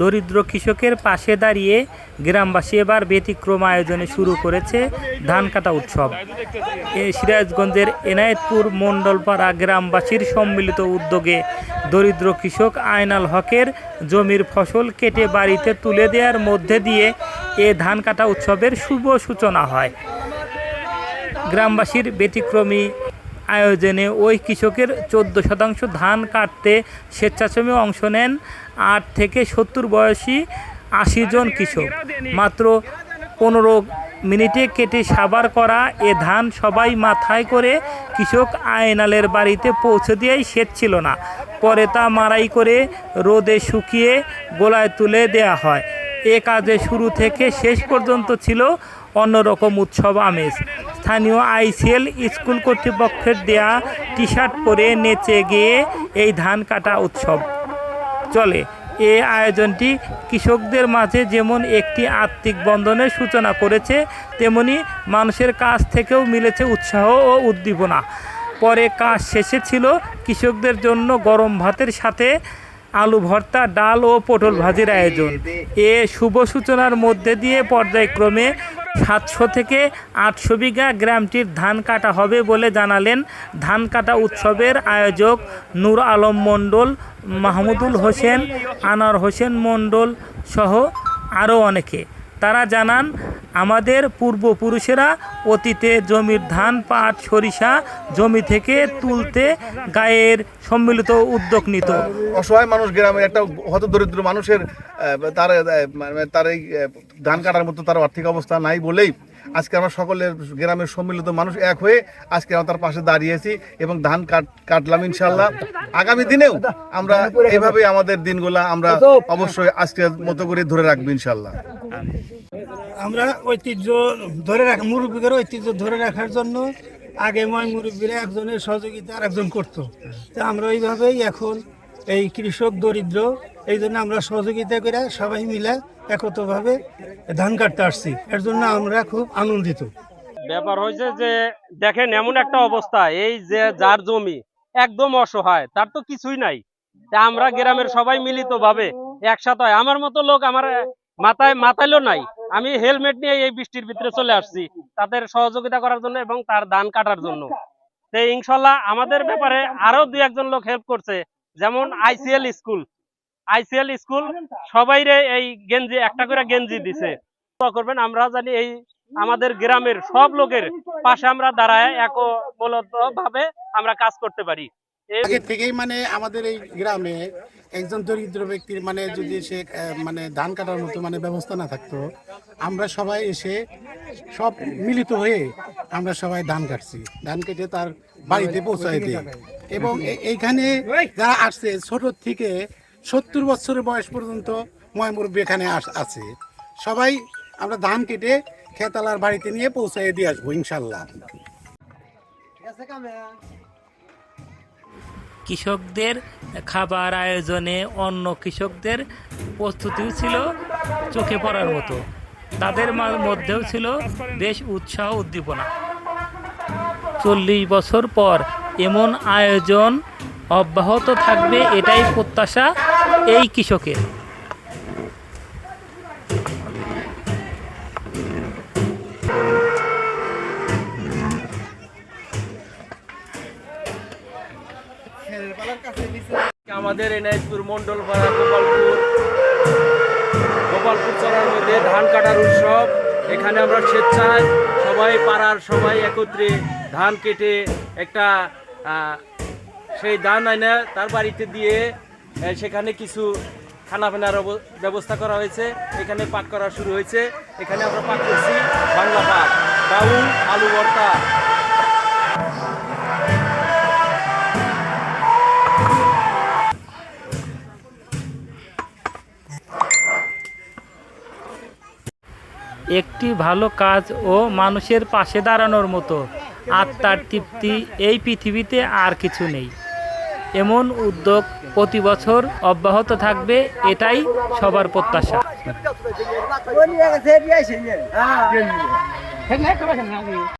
দরিদ্র কৃষকের পাশে দাঁড়িয়ে গ্রামবাসী এবার ব্যতিক্রম আয়োজনে শুরু করেছে ধান কাটা উৎসব। সিরাজগঞ্জের এনায়েতপুর মণ্ডলপাড়া গ্রামবাসীর সম্মিলিত উদ্যোগে দরিদ্র কৃষক আয়নাল হকের জমির ফসল কেটে বাড়িতে তুলে দেওয়ার মধ্যে দিয়ে এ ধান কাটা উৎসবের শুভ সূচনা হয়। গ্রামবাসীর ব্যতিক্রমী আয়োজনে ওই কৃষকের চোদ্দ শতাংশ ধান কাটতে স্বেচ্ছাসেবী অংশ নেন। আট থেকে সত্তর বয়সী আশি জন কৃষক। মাত্র পনেরো মিনিটে কেটে সাবার করা এ ধান সবাই মাথায় করে কৃষক আয়নালের বাড়িতে পৌঁছে দিয়েই শেষ ছিল না। পরে তা মারাই করে রোদে শুকিয়ে গোলায় তুলে দেয়া হয়। এ কাজে শুরু থেকে শেষ পর্যন্ত ছিল অন্যরকম উৎসব আমেজ। স্থানীয় আইসিএল স্কুল কর্তৃপক্ষের দেয়া টি শার্ট পরে নেচে গিয়ে এই ধান কাটা উৎসব চলে। এ আয়োজনটি কৃষকদের মাঝে যেমন একটি আত্মিক বন্ধনের সূচনা করেছে, তেমনি মানুষের কাছ থেকেও মিলেছে উৎসাহ ও উদ্দীপনা। পরে কাজ শেষে ছিল কৃষকদের জন্য গরম ভাতের সাথে আলু ভর্তা, ডাল ও পটল ভাজির আয়োজন। এ শুভ সূচনার মধ্যে দিয়ে পর্যায়ক্রমে সাতশো থেকে আটশো বিঘা গ্রামটির ধান কাটা হবে বলে জানালেন ধান কাটা উৎসবের আয়োজক নূর আলম মণ্ডল, মাহমুদুল হোসেন, আনার হোসেন মণ্ডল সহ আরও অনেকে। তারা জানান আমাদের পূর্বপুরুষেরা অতীতে জমির ধান পাট সরিষা জমি থেকে তুলতে গায়ের সম্মিলিত উদ্যোগ নিত। অসহায় মানুষ গ্রামের একটা হত দরিদ্র মানুষের তার মানে তার এই ধান কাটার মতো তার আর্থিক অবস্থা নাই বলেই আজকে আমরা সকলের গ্রামের সম্মিলিত মানুষ এক হয়ে আজকে আমরা তার পাশে দাঁড়িয়েছি এবং ধান কাট কাটলাম ইনশাল্লাহ আগামী দিনেও আমরা এভাবে আমাদের দিনগুলা আমরা অবশ্যই আজকের মতো করে ধরে রাখব ইনশাল্লাহ আমরা ঐতিহ্য ধরে রাখা মুরব্বীদের ঐতিহ্য ধরে রাখার জন্য আগে ময় মুরব্বীরা একজনের সহযোগিতা আর একজন করতো। তা আমরা ওইভাবেই এখন এই কৃষক দরিদ্র, এই জন্য আমরা সহযোগিতা করে সবাই মিলে একত্রভাবে ধান কাটতে আসছি। এর জন্য আমরা খুব আনন্দিত। ব্যাপার হয়েছে যে, দেখেন এমন একটা অবস্থা, এই যে যার জমি একদম অসহায়, তার তো কিছুই নাই। তা আমরা গ্রামের সবাই মিলিত ভাবে একসাথে আমার মতো লোক আমার মাথায় মাথাইলো নাই। আমি হেলমেট নিয়ে এই বৃষ্টির ভিতরে চলে আসছি। তাদের সহযোগিতা করার জন্য এবং তার ধান কাটার জন্য। তো ইনশাল্লাহ আমাদের ব্যাপারে আরও দুই একজন লোক হেল্প করছে। যেমন আইসিএল স্কুল। আইসিএল স্কুল সবাইরে এই গেঞ্জি একটা করে গেঞ্জি দিছে। করবেন, আমরা জানি এই আমাদের গ্রামের সব লোকের পাশে আমরা দাঁড়ায় একবলত ভাবে আমরা কাজ করতে পারি। আগে থেকেই মানে আমাদের এই গ্রামে একজন দরিদ্র ব্যক্তির মানে যদি সে মানে ধান কাটার মতো মানে ব্যবস্থা না থাকতো আমরা সবাই এসে সব মিলিত হয়ে আমরা সবাই ধান কাটছি। ধান কেটে তার বাড়িতে পৌঁছায় দিই। এবং এইখানে যারা আসছে ছোট থেকে সত্তর বছরের বয়স পর্যন্ত ময় মুরব্বী এখানে আছে। সবাই আমরা ধান কেটে খেতালার বাড়িতে নিয়ে পৌঁছায় দিয়ে আসব ইনশাল্লাহ। কৃষকদের খাবার আয়োজনে অন্য কৃষকদের প্রস্তুতিও ছিল চোখে পড়ার মতো। তাদের মধ্যেও ছিল বেশ উৎসাহ উদ্দীপনা। চল্লিশ বছর পর এমন আয়োজন অব্যাহত থাকবে এটাই প্রত্যাশা এই কৃষকের। আমাদের এনায়তপুর মন্ডল পাড়া গোপালপুর। গোপালপুর চড়ার মধ্যে ধান কাটার উৎসব। এখানে আমরা স্বেচ্ছায় সবাই পাড়ার সবাই একত্রে ধান কেটে একটা সেই ধান আইনে তার বাড়িতে দিয়ে সেখানে কিছু খানা পিনার অব- ব্যবস্থা করা হয়েছে। এখানে পাক করা শুরু হয়েছে। এখানে আমরা পাক করছি। বাংলা পাক ডাউল, আলু ভর্তা। একটি ভালো কাজ ও মানুষের পাশে দাঁড়ানোর মতো। আত্মার তৃপ্তি এই পৃথিবীতে আর কিছু নেই। এমন উদ্যোগ প্রতি বছর অব্যাহত থাকবে এটাই সবার প্রত্যাশা।